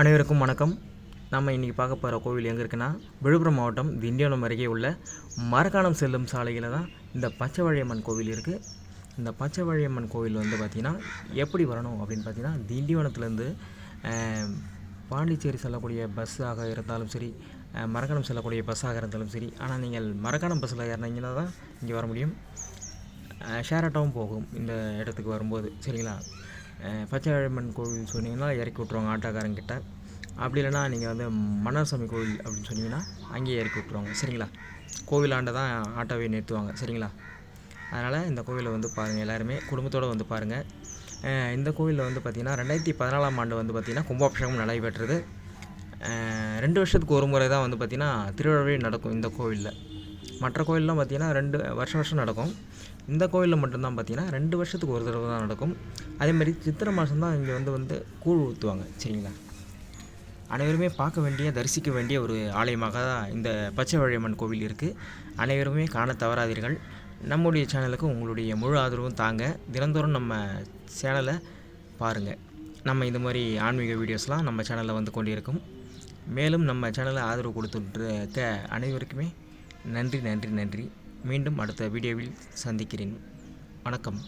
அனைவருக்கும் வணக்கம். நம்ம இன்றைக்கி பார்க்க போகிற கோவில் எங்கே இருக்குன்னா விழுப்புரம் மாவட்டம் திண்டிவனம் அருகே உள்ள மரக்காணம் செல்லும் சாலையில் தான் இந்த பச்சைவழியம்மன் கோவில் இருக்குது இந்த பச்சைவழியம்மன் கோவில் வந்து பார்த்திங்கன்னா எப்படி வரணும் அப்படின்னு பார்த்தீங்கன்னா திண்டிவனத்துலேருந்து பாண்டிச்சேரி செல்லக்கூடிய பஸ்ஸாக இருந்தாலும் சரி மரக்காணம் செல்லக்கூடிய பஸ்ஸாக இருந்தாலும் சரி ஆனால் நீங்கள் மரக்காணம் பஸ்ஸில் ஏறினீங்கன்னா தான் இங்கே வர முடியும். ஷேர் ஆட்டோவும் போகும் இந்த இடத்துக்கு வரும்போது சரிங்களா? பச்சையம்மன் கோவில் சொன்னீங்கன்னா இறக்கி விட்ருவாங்க ஆட்டோக்காரங்கிட்ட. அப்படி இல்லைன்னா நீங்கள் வந்து மன்னார்சாமி கோவில் அப்படின்னு சொன்னீங்கன்னா அங்கேயே இறக்கி விட்ருவாங்க சரிங்களா? கோவிலாண்ட தான் ஆட்டோவை நிறுத்துவாங்க. சரிங்களா? அதனால் இந்த கோவிலை வந்து பாருங்கள் எல்லாருமே குடும்பத்தோடு வந்து பாருங்கள் இந்த கோவிலில் வந்து பார்த்திங்கன்னா ரெண்டாயிரத்தி பதினாலாம் ஆண்டு வந்து பார்த்திங்கன்னா கும்பாபிஷேகம் நடைபெற்றது. ரெண்டு வருஷத்துக்கு ஒரு முறை தான் வந்து பார்த்திங்கன்னா திருவிழாவே நடக்கும் இந்த கோவிலில். மற்ற கோயிலெலாம் பார்த்திங்கன்னா ரெண்டு வருஷம் வருஷம் நடக்கும். இந்த கோயிலில் மட்டும்தான் பார்த்திங்கன்னா ரெண்டு வருஷத்துக்கு ஒரு தடவை தான் நடக்கும். அதேமாதிரி சித்திரை மாதம் தான் இங்கே வந்து வந்து கூழ் ஊற்றுவாங்க சரிங்களா? அனைவருமே பார்க்க வேண்டிய தரிசிக்க வேண்டிய ஒரு ஆலயமாக தான் இந்த பச்சை வழியம்மன் கோவில் இருக்குது அனைவருமே காண தவறாதீர்கள். நம்முடைய சேனலுக்கு உங்களுடைய முழு ஆதரவும் தாங்க. தினந்தோறும் நம்ம சேனலை பாருங்கள் நம்ம இந்த மாதிரி ஆன்மீக வீடியோஸ்லாம் நம்ம சேனலில் வந்து கொண்டிருக்கும். மேலும் நம்ம சேனலை ஆதரவு கொடுத்துட்டு அனைவருக்குமே நன்றி நன்றி நன்றி. மீண்டும் அடுத்த வீடியோவில் சந்திக்கிறேன். வணக்கம்.